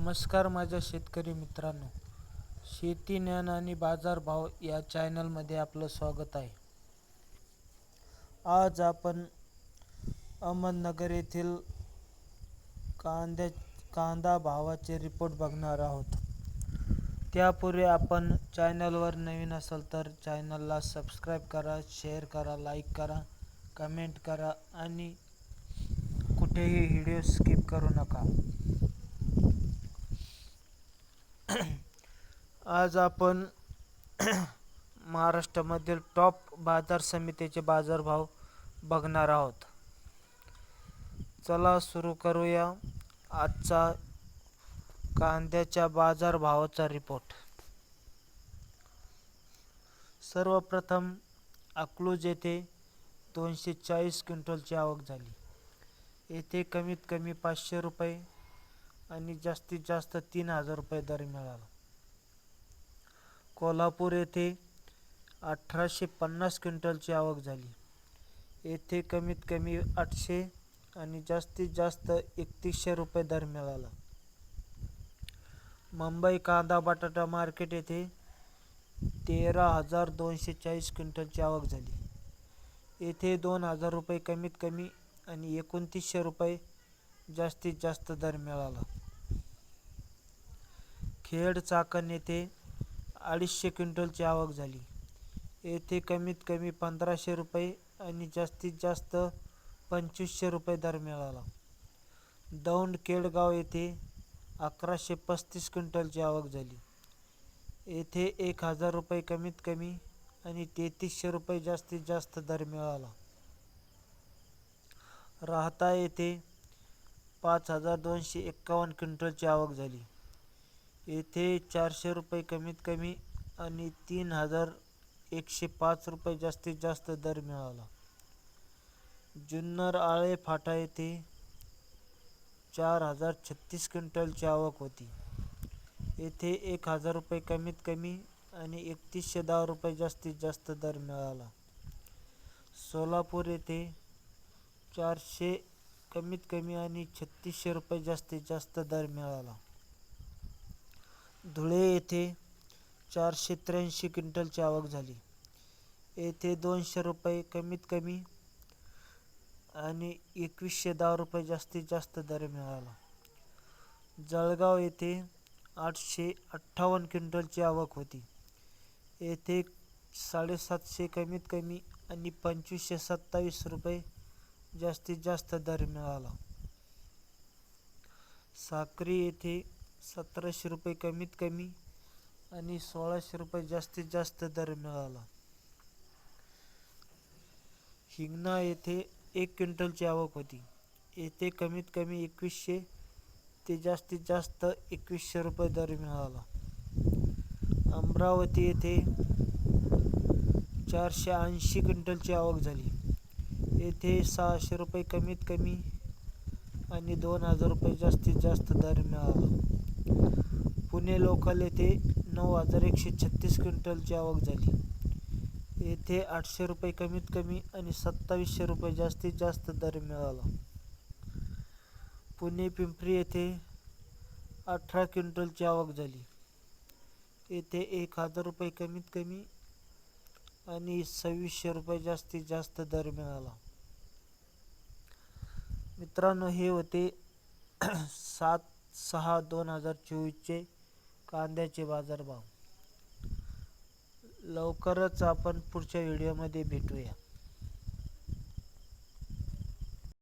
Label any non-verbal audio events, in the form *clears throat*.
नमस्कार माझ्या शेतकरी मित्रांनो. शेती ज्ञान आणि बाजारभाव या चॅनलमध्ये आपलं स्वागत आहे. आज आपण अहमदनगर येथील कांद्या कांदा भावाचे रिपोर्ट बघणार आहोत. त्यापूर्वी आपण चॅनलवर नवीन असाल तर चॅनलला सबस्क्राईब करा शेअर करा लाईक करा कमेंट करा आणि कुठेही व्हिडिओ स्किप करू नका. *clears throat* आज आपण *clears throat* महाराष्ट्रामधील टॉप बाजार समितीचे बाजारभाव बघणार आहोत. चला सुरू करूया आजचा कांद्याच्या बाजारभावाचा रिपोर्ट सर्वप्रथम अकलूज येथे दोनशे चाळीस क्विंटलची आवक झाली. येथे कमीत कमी पाचशे रुपये आणि जास्तीत जास्त तीन हजार रुपये दर मिळाला. कोल्हापूर येथे अठराशे पन्नास क्विंटलची आवक झाली. येथे कमीत कमी आठशे आणि जास्तीत जास्त एकतीसशे रुपये दर मिळाला. मुंबई कांदा बटाटा मार्केट येथे तेरा हजार दोनशे चाळीस क्विंटलची आवक झाली. येथे दोन हजार रुपये कमीत कमी आणि एकोणतीसशे रुपये जास्तीत जास्त दर मिळाला. खेड चाकण येथे अडीचशे क्विंटलची आवक झाली. येथे कमीत कमी पंधराशे रुपये आणि जास्तीत जास्त पंचवीसशे रुपये दर मिळाला. दौंड केडगाव येथे अकराशे पस्तीस क्विंटलची आवक झाली. येथे एक हजार रुपये कमीत कमी आणि तेहतीसशे रुपये जास्तीत जास्त दर मिळाला. राहता येथे पाच हजार दोनशे एक्कावन्न क्विंटलची आवक झाली. येथे चारशे रुपये कमीत कमी आणि तीन हजार एकशे पाच रुपये जास्तीत जास्त दर मिळाला. जुन्नर आळे फाटा येथे चार हजार छत्तीस क्विंटलची आवक होती. येथे एक हजार रुपये कमीत कमी आणि एकतीसशे दहा रुपये जास्तीत जास्त दर मिळाला. सोलापूर येथे चारशे कमीत कमी आणि छत्तीसशे रुपये जास्तीत जास्त दर मिळाला. धुळे येथे चारशे त्र्याऐंशी क्विंटलची आवक झाली. येथे दोनशे रुपये कमीत कमी आणि एकवीसशे दहा रुपये जास्तीत जास्त दर मिळाला. जळगाव येथे आठशे अठ्ठावन्न क्विंटलची आवक होती. येथे साडेसातशे कमीत कमी आणि पंचवीसशे सत्तावीस रुपये जास्तीत जास्त दर मिळाला. साक्री येथे सतराशे रुपये कमीत कमी आणि सोळाशे रुपये जास्तीत जास्त दर मिळाला. हिंगणा येथे एक क्विंटलची आवक होती. येथे कमीत कमी एकवीसशे ते जास्तीत जास्त एकवीसशे रुपये दर मिळाला. अमरावती येथे चारशे ऐंशी क्विंटलची आवक झाली. येथे सहाशे रुपये कमीत कमी आणि दोन हजार रुपये जास्तीत जास्त दर मिळाला. पुणे लोकल येथे नऊ हजार एकशे छत्तीस क्विंटलची आवक झाली. येथे आठशे रुपये कमीत कमी आणि सत्तावीसशे रुपये जास्तीत जास्त दर मिळाला. पुणे पिंपरी येथे अठरा क्विंटलची आवक झाली. येथे एक हजार रुपये कमीत कमी आणि सव्वीसशे रुपये जास्तीत जास्त दर मिळाला. मित्रांनो हे होते *clears throat* सात सहा दोन हजार चोवीसचे कांद्याचे बाजारभाव. लवकरच आपण पुढच्या व्हिडिओमध्ये भेटूया.